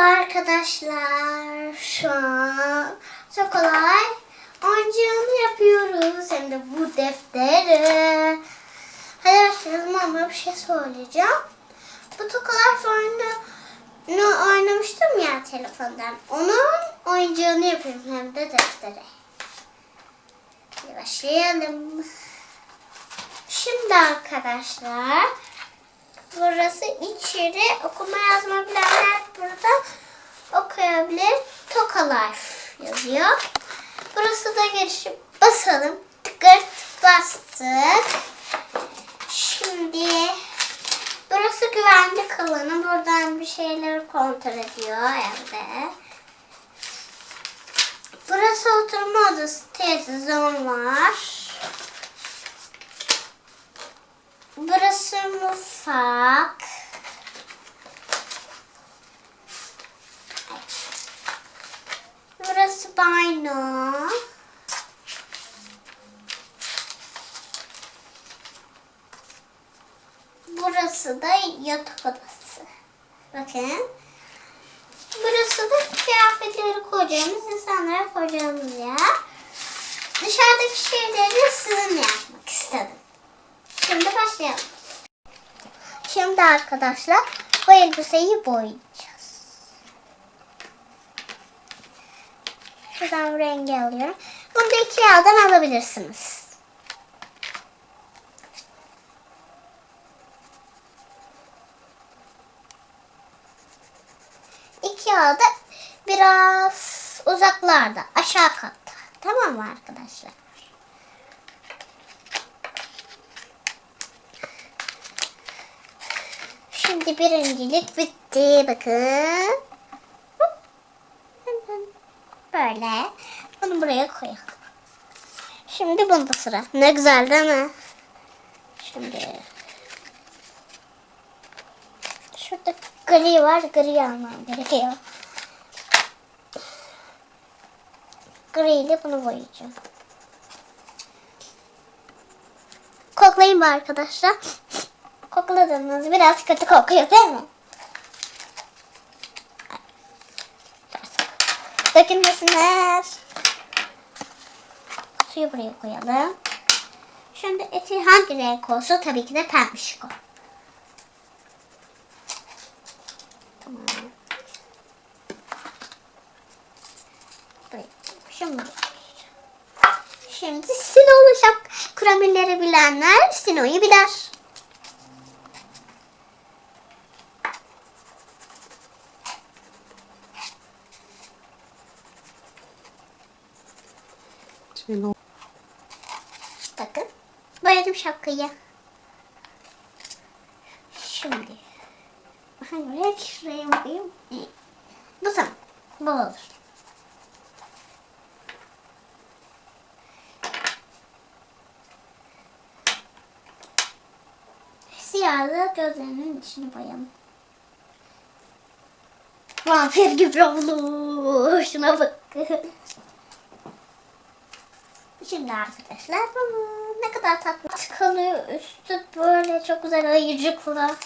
arkadaşlar. Şu an çok kolay oyuncağını yapıyoruz. Hem de bu defteri. Hadi başlayalım ama bir şey söyleyeceğim. Bu tokalar oyunu oynamıştım ya telefondan. Onun oyuncağını yapıyorum hem de defteri. Hadi başlayalım. Şimdi arkadaşlar burası içeri okuma yazma bilenler burada okuyabilir. Tokalar yazıyor. Burası da girişi basalım. Tıkırt bastık. Şimdi burası güvenlik alanı. Buradan bir şeyleri kontrol ediyor evde. Burası oturma odası. Televizyon var. Burası mutfak. Burası banyo. Burası da yatak odası. Bakın. Burası da kıyafetleri koyacağımız, insanlara koyacağımız yer. Dışarıdaki şeyleri sizinle yapmak istedim. Şimdi başlayalım. Şimdi arkadaşlar bu elbiseyi boyayacağız. Şuradan rengi alıyorum. Bunu da iki yağdan alabilirsiniz. İki yağda biraz uzaklarda aşağı katta. Tamam mı arkadaşlar? Şimdi birincilik bitti. Bakın. Böyle. Bunu buraya koyalım. Şimdi bunda sıra. Ne güzel değil mi? Şimdi. Şurada gri var. Gri almam gerekiyor. Gri ile bunu boyayacağım. Koklayın arkadaşlar? Kokladınız. Biraz kötü kokuyor değil mi? Dökülmesinler. Suyu buraya koyalım. Şimdi eti hangi renk olsa tabii ki de pembişik o. Tamam. Şimdi Şimdi Sino'lu şap kuramirleri bilenler Sino'yu Sino. Bakın. Boyadım şapkayı. Şimdi. Hangi renk? Şuraya bakayım. Bu tamam. Bu olur. Siyahla gözlerinin içini boyayalım. Vampir gibi oldu. Şuna bak. Şimdi arkadaşlar ne kadar tatlı kalıyor. Üstü böyle çok güzel ayıcıklı.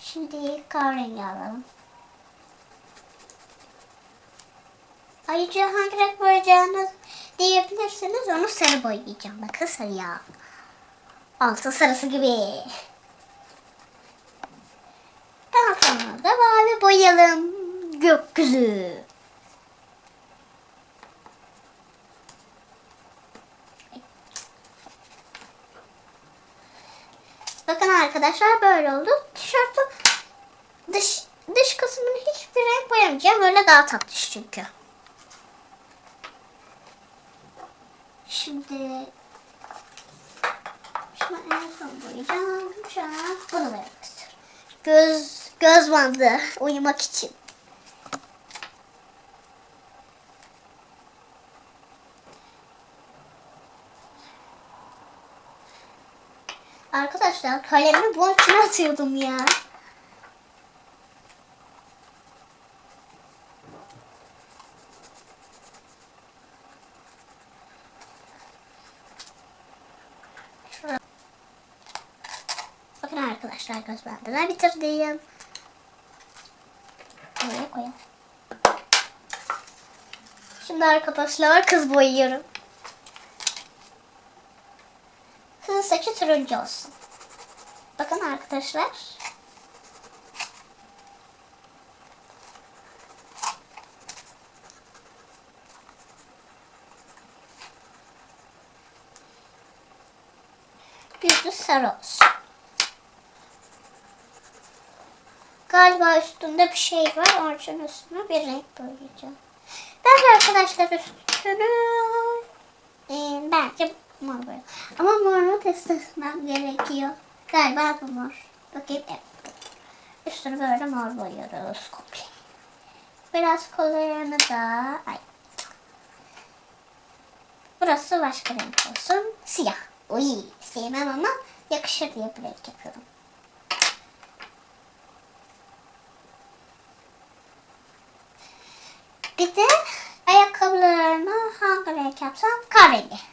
Şimdi kahverengi alalım. Ayrıca hangi renk boyayacağınız diyebilirsiniz. Onu sarı boyayacağım. Bakın sarıya. Altı sarısı gibi. Daha sonra da mavi boyayalım. Gökyüzü. Bakın arkadaşlar böyle oldu. Tişörtün dış, dış kısmını hiçbir renk boyamayacağım. Öyle daha tatlı çünkü. Şimdi şunu en son boyayacağım. Bunu boyamak istiyorum. Göz, göz bandı uyumak için. Arkadaşlar kalemimi bunun içine atıyordum ya. Bakın arkadaşlar göz bandılar bitirdim. Buraya koyalım. Şimdi arkadaşlar kız boyuyorum. Kızın saçı turuncu olsun. Bakın arkadaşlar. Yüzü sarı olsun. Galiba üstünde bir şey var. Onun için üstüne bir renk boyayacağım. Ben arkadaşlar üstünü e, bence mor boyayacağım. Ama moru test etmem gerekiyor. Galiba bu mor. Bakayım evet. Üstünü böyle mor boyuyoruz komple. Biraz kollarını da ay. Burası başka renk olsun. Siyah. Oy sevmem ama yakışır diye bir renk yapıyorum. Bir de ayakkabılarını hangi renk yapsam? Kahverengi.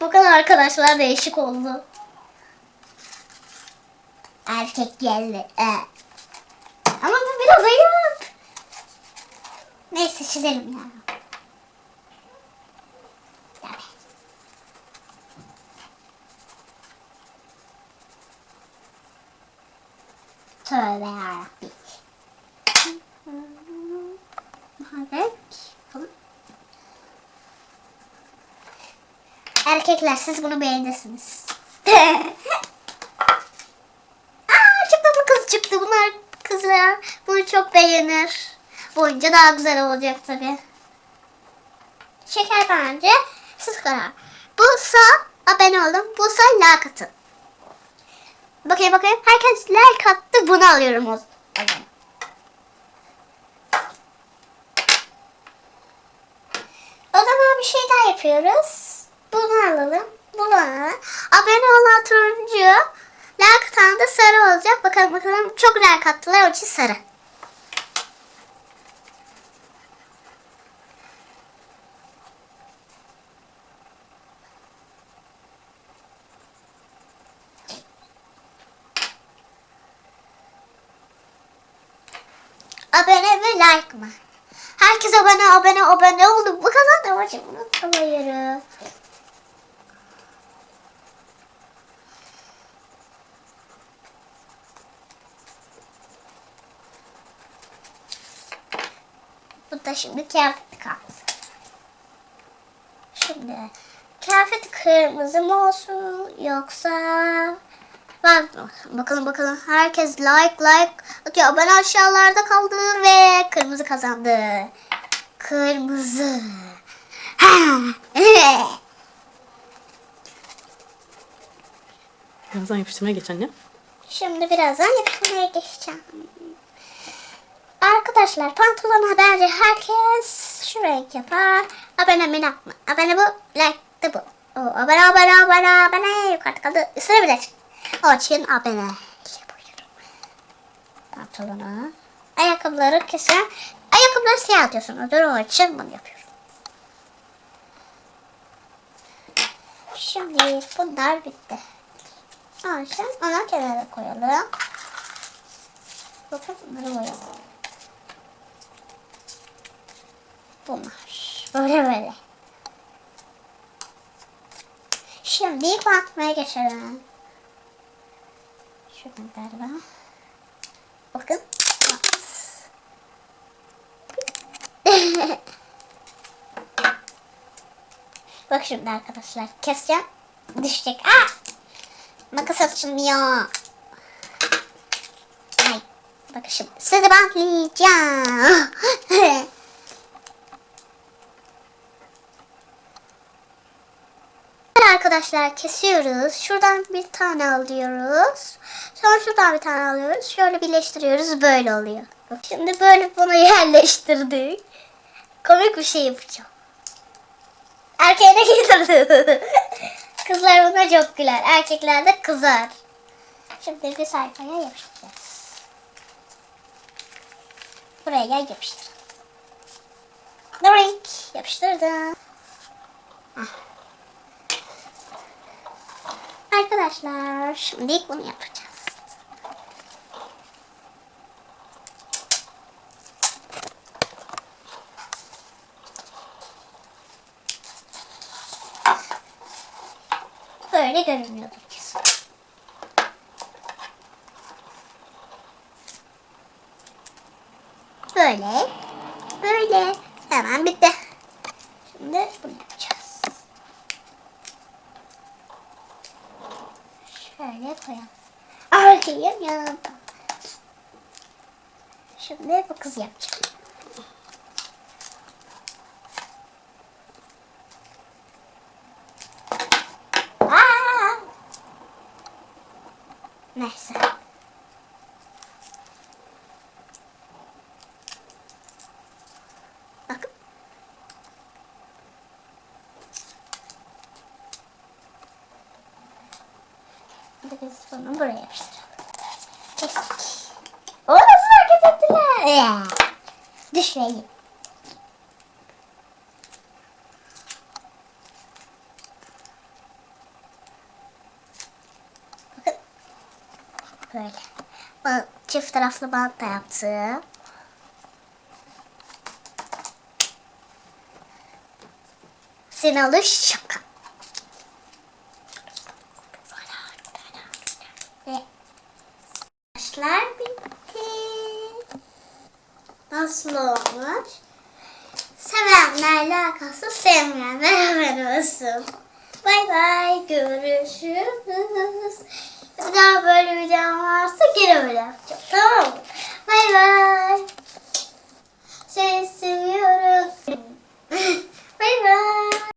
Bakın arkadaşlar değişik oldu. Erkek geldi. Ee. Ama bu biraz ayıp. Neyse çizelim ya. Erkekler siz bunu beğenirsiniz. Aa çıktı bu kız çıktı. Bunlar kızlar bunu çok beğenir. Boyunca daha güzel olacak tabi. Şeker bence siz karar. Busa abone olun. Busa like atın. Bakayım bakayım. Herkes like attı. Bunu alıyorum o zaman. O zaman bir şey daha yapıyoruz. Bunu alalım. Bunu alalım. Abone olan turuncu. Like atan da sarı olacak. Bakalım bakalım. Çok like attılar. O için sarı. Abone ve like mı? Herkes abone abone abone oldu. Bu kadar da hocam unutmayırız. Bu da şimdi kıyafet kaldı. Şimdi kıyafet kırmızı mı olsun yoksa Bak bakalım bakalım herkes like like atıyor. Abone aşağılarda kaldı ve kırmızı kazandı. Kırmızı. Ha. Birazdan yapıştırmaya geç anne. Şimdi birazdan yapıştırmaya geçeceğim. Arkadaşlar pantolon bence herkes şu renk yapar. Abone mi yapma. Abone bu, like de bu. O, abone abone abone abone yukarıda kaldı. Sıra bile çıktı. Abone. Pantolonu. Ayakkabıları kesin. Ayakkabıları siyah. Ödül o için bunu yapıyorum. Şimdi bunlar bitti. Onun için onu kenara koyalım. Bakın bunları koyalım. Bunlar. Böyle böyle. Şimdi ilk bantmaya geçelim. Şuradan galiba. Bakın. Bak şimdi arkadaşlar. Keseceğim. Düşecek. Aa! Makas açılmıyor. Ay. Bakın şimdi. Sizi bantlayacağım. Arkadaşlar kesiyoruz. Şuradan bir tane alıyoruz. Sonra şuradan bir tane alıyoruz. Şöyle birleştiriyoruz. Böyle oluyor. Şimdi böyle bunu yerleştirdik. Komik bir şey yapacağım. Erkeğe gider. Kızlar buna çok güler. Erkekler de kızar. Şimdi bir sayfaya yapıştıracağız. Buraya yapıştır. Renk yapıştırdım. Heh. Arkadaşlar şimdilik bunu yapacağız. Böyle görünüyordur kesin. Böyle. Böyle. Hemen bitti. Koyalım. Arkayım yanında. Şimdi bu kız yapacağım. Aa! Neyse. Biz bunu buraya yapıştıralım. Kestik. O nasıl hareket ettiler? Ya. Düşmeyin. Bakın. Böyle. Çift taraflı bant da yaptım. Sinalı şaka. Ve Arkadaşlar bitti. Nasıl olmuş? Sevenlerle alakası sevmeyenler haber olsun. Bay bay görüşürüz. Bir daha böyle videom varsa gene böyle yapacağım. Tamam mı? Bay bay. Seni seviyorum. bay bay.